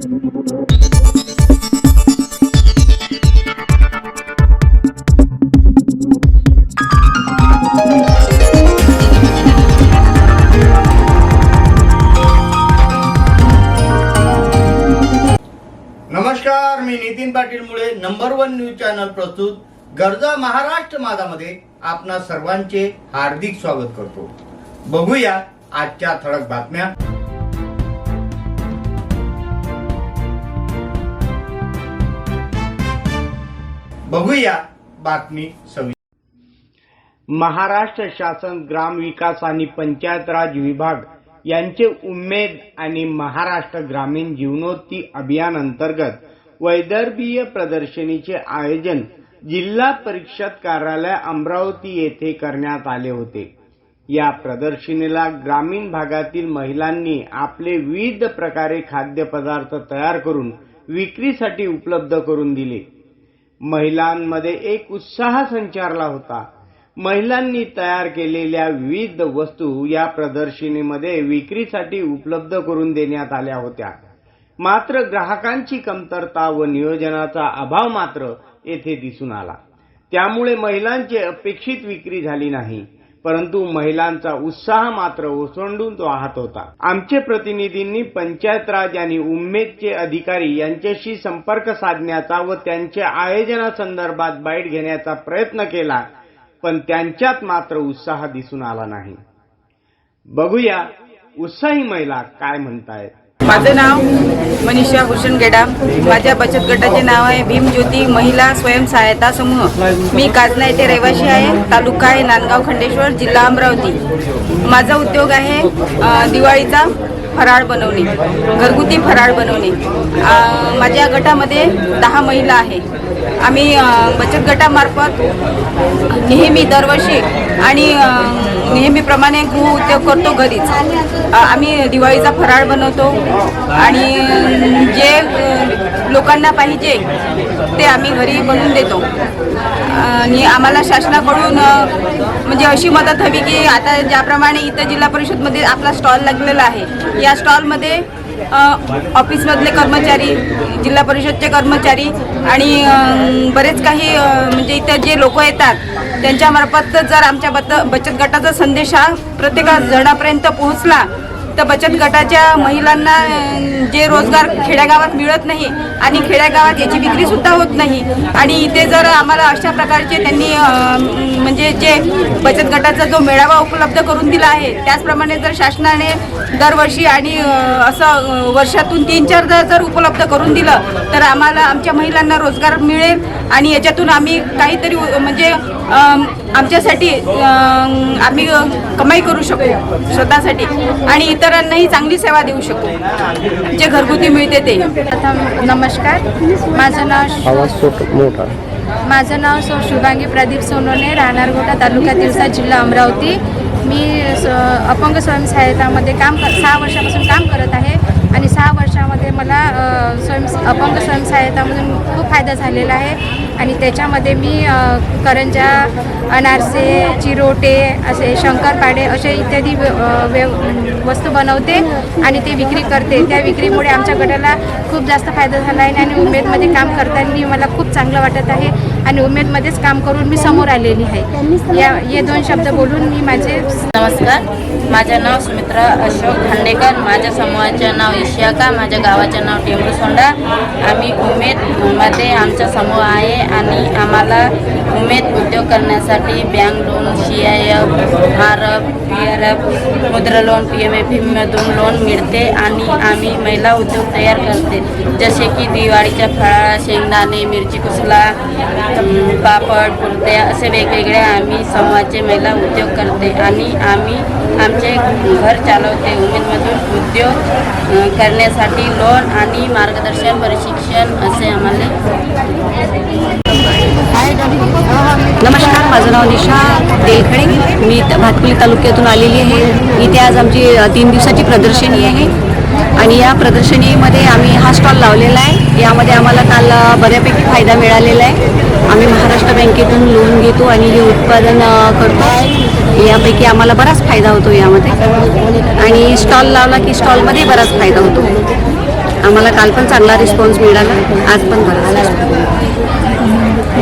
नमस्कार मी नितीन पाटील मुळे number one news channel प्रस्तुत गरजा महाराष्ट्र माझामध्ये आपणा सर्वांचे हार्दिक स्वागत करतो. बघूया आजच्या ठळक बातम्या. बघूया बातमी सवी महाराष्ट्र शासन ग्राम विकास आणि पंचायत राज विभाग यांचे उमेद आणि महाराष्ट्र ग्रामीण जीवनोत्ती अभियान अंतर्गत वैदर्भीय प्रदर्शनीचे आयोजन जिल्हा परिषद कार्यालय अमरावती येथे करण्यात आले होते. या प्रदर्शनीला ग्रामीण भागातील महिलांनी आपले विविध प्रकारे खाद्यपदार्थ तयार करून विक्रीसाठी उपलब्ध करून दिले. महिलांमध्ये एक उत्साह संचारला होता. महिलांनी तयार केलेल्या विविध वस्तू या प्रदर्शनीमध्ये विक्रीसाठी उपलब्ध करून देण्यात आल्या होत्या. मात्र ग्राहकांची कमतरता व नियोजनाचा अभाव मात्र येथे दिसून आला. त्यामुळे महिलांची अपेक्षित विक्री झाली नाही. परंतु महिलांचा उत्साह मात्र ओसंडून वाहत होता. आमचे प्रतिनिधींनी पंचायत राज आणि उमेदचे अधिकारी यांच्याशी संपर्क साधण्याचा व त्यांच्या आयोजनासंदर्भात बाईट घेण्याचा प्रयत्न केला पण त्यांच्यात मात्र उत्साह दिसून आला नाही. बघूया उत्साही महिला काय म्हणतायत. माझं नाव मनीषा भूषण गेडा माझ्या बचत गटाचे नाव आहे भीमज्योती महिला स्वयं सहायता समूह. मी काजना येथे रहिवासी आहे. तालुका आहे नांदगाव खंडेश्वर जिल्हा अमरावती. माझा उद्योग आहे दिवाळीचा फराळ बनवणे घरगुती फराळ बनवणे. माझ्या गटामध्ये दहा महिला आहे. आम्ही बचत गटामार्फत नेहमी दरवर्षी आणि नेहमीप्रमाणे गृह उद्योग करतो घरीच. आम्ही दिवाळीचा फराळ बनवतो आणि जे लोकांना पाहिजे ते आम्ही घरी बनवून देतो. आणि आम्हाला शासनाकडून म्हणजे अशी मदत हवी की आता ज्याप्रमाणे इथं जिल्हा परिषदमध्ये आपला स्टॉल लागलेला आहे या स्टॉलमध्ये ऑफिसमधले कर्मचारी जिल्हा परिषदचे कर्मचारी आणि बरेच काही म्हणजे इथं जे लोक येतात त्यांच्यामार्फत जर आमच्या बत बचत गटाचा संदेश हा प्रत्येका जणापर्यंत पोहोचला तर बचत गटाच्या महिलांना जे रोजगार खेड्यागावात मिळत नाही आणि खेड्यागावात याची विक्रीसुद्धा होत नाही. आणि इथे जर आम्हाला अशा प्रकारचे त्यांनी म्हणजे जे बचत गटाचा जो मेळावा उपलब्ध करून दिला आहे त्याचप्रमाणे जर शासनाने दरवर्षी आणि असं वर्षातून तीन चारदा जर उपलब्ध करून दिलं तर आम्हाला आमच्या महिलांना रोजगार मिळेल. आणि याच्यातून आम्ही काहीतरी उ- म्हणजे आमच्यासाठी आम्ही कमाई करू शकू स्वतःसाठी. आणि इतरांनाही चांगली सेवा देऊ शकू. जे घरगुती मिळते ते. प्रथम नमस्कार. माझं नाव मोठा. माझं नाव सो शुभांगी प्रदीप सोनवणे राहणार गोटा तालुका तिवसा जिल्हा अमरावती. मी अपंग स्वयंसहायतामध्ये काम कर सहा वर्षापासून काम करत आहे आणि सहा वर्षामध्ये मला स्वयं अपंग स्वयंसहायतामधून खूप फायदा झालेला आहे. आणि त्याच्यामध्ये मी करंजा अनारसे चिरोटे असे शंकरपाडे असे इत्यादी व्य- वस्तू बनवते आणि ते विक्री करते. त्या विक्रीमुळे आमच्या गटाला खूप जास्त फायदा झाला आहे आणि उमेदमध्ये काम करताना मला खूप चांगलं वाटत आहे आणि उमेदमध्येच काम करून मी समोर आलेली आहे. या हे दोन शब्द बोलून मी माझे नमस्कार. माझं नाव सुमित्रा अशोक खांडेकर. माझ्या समूहाचे नाव इशियाका. माझ्या गावाचे नाव टेंबूसोंडा आम्ही उमेदमध्ये आमचा समूह आहे आणि आम्हाला उमेद उद्योग करण्यासाठी bank loan C I F R F P R F Mudra loan P M F मधून लोन मिळते आणि आम्ही महिला उद्योग तयार करते. जसे की दिवाळीच्या फळा शेंगदाणे मिरची कुसला पापड कुर्त्या असे वेगवेगळे आम्ही समूहाचे महिला उद्योग करते आणि आम्ही आमचे घर चालवते. उमेदमधून उद्योग करण्यासाठी करण्यासाठी लोन आणि मार्गदर्शन प्रशिक्षण असे आम्हाला नमस्कार माझं नाव निशा तेलखडे मी भातकुली तालुक्यातून आलेली आहे. इथे आज आमची तीन दिवसाची प्रदर्शनी आहे. आणि या प्रदर्शनीमध्ये आम्ही हा स्टॉल लावलेला आहे. यामध्ये आम्हाला काल बऱ्यापैकी फायदा मिळालेला आहे. आम्ही महाराष्ट्र बँकेतून लोन घेतो आणि हे उत्पादन करतो. यापैकी आम्हाला बराच फायदा होतो यामध्ये. आणि स्टॉल लावला की स्टॉलमध्ये बराच फायदा होतो. आम्हाला काल पण चांगला रिस्पॉन्स मिळाला आज पण बराच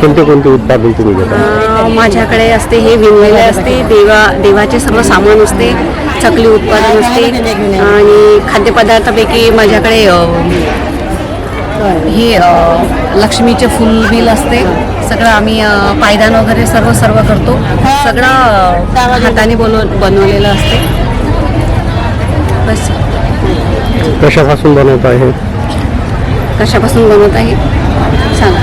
कोणते कोणते उत्पादन तुम्ही माझ्याकडे असते हे विणलेले असते देवा देवाचे सर्व सामान असते चकली उत्पादन असते आणि खाद्यपदार्थापैकी माझ्याकडे हे लक्ष्मीचे फुल बिल असते. सगळं आम्ही पायदान वगैरे सर्व सर्व करतो. सगळं हाताने बनव बनवलेलं असते. बस. कशापासून बनवत आहे? कशापासून बनवत आहे? सांगा.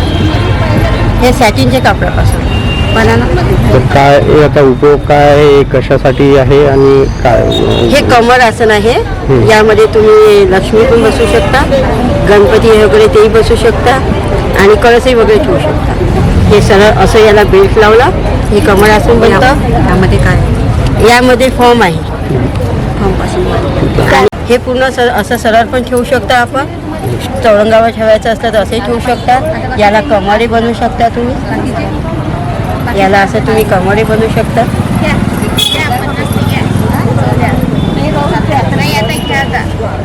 हे सॅटिनच्या कापडापासून. तर काय आता उपयोग काय हे कशासाठी आहे आणि काय? हे कमर आसन आहे. यामध्ये तुम्ही लक्ष्मी पण बसू शकता. गणपती वगैरे तेही बसू शकता. आणि कळसही वगैरे ठेवू शकता. हे सरळ असं याला बेल्ट लावला हे कमर आसन बनतं. यामध्ये काय यामध्ये फॉर्म आहे. फॉर्मपासून हे पूर्ण सर असं सरळ पण ठेवू शकता आपण. चौरंगावर ठेवायचं असलं तर असंही ठेवू शकता. याला कमरे बनवू शकता तुम्ही. याला असं तुम्ही कमरे बनवू शकता.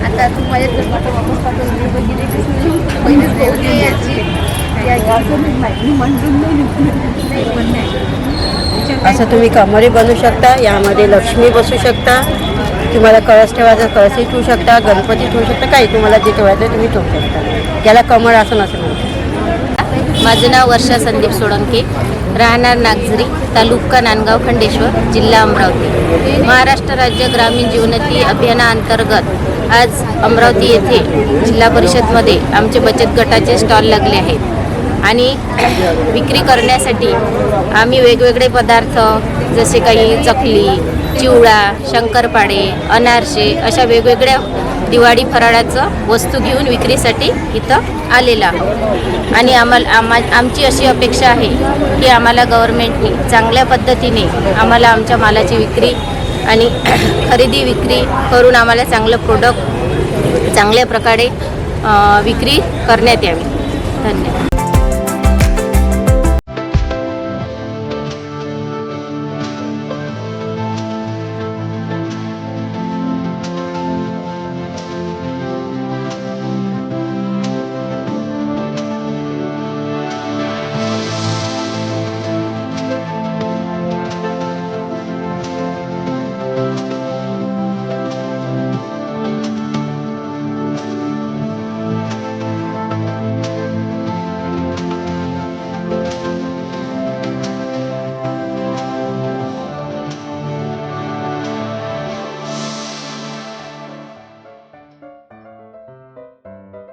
आता तू असं तुम्ही कमरे बनवू शकता यामध्ये लक्ष्मी बसू शकता तुम्हाला कळस ठेवायचा कळसही ठेवू शकता गणपती ठेवू शकता काही तुम्हाला जे ठेवायचं तुम्ही ठेवू शकता. याला कमळ असं असं माझं नाव वर्षा संदीप सोळंके राहणार नागझरी तालुका नांदगाव खंडेश्वर जिल्हा अमरावती. महाराष्ट्र राज्य ग्रामीण जीवनती अभियानाअंतर्गत आज अमरावती येथे जिल्हा परिषदमध्ये आमचे बचत गटाचे स्टॉल लागले आहेत. आणि विक्री करण्यासाठी आम्ही वेगवेगळे पदार्थ जसे काही चकली चिवडा शंकरपाळे अनारसे अशा वेगवेगळ्या दिवाळी फराळाचं वस्तू घेऊन विक्रीसाठी इथं आलेला आहोत. आणि आम्हाला आम्हा आमची अशी अपेक्षा आहे की आम्हाला गव्हर्मेंटने चांगल्या पद्धतीने आम्हाला आमच्या मालाची विक्री आणि खरेदी विक्री करून आम्हाला चांगलं प्रोडक्ट चांगल्या प्रकारे विक्री करण्यात यावी. धन्यवाद.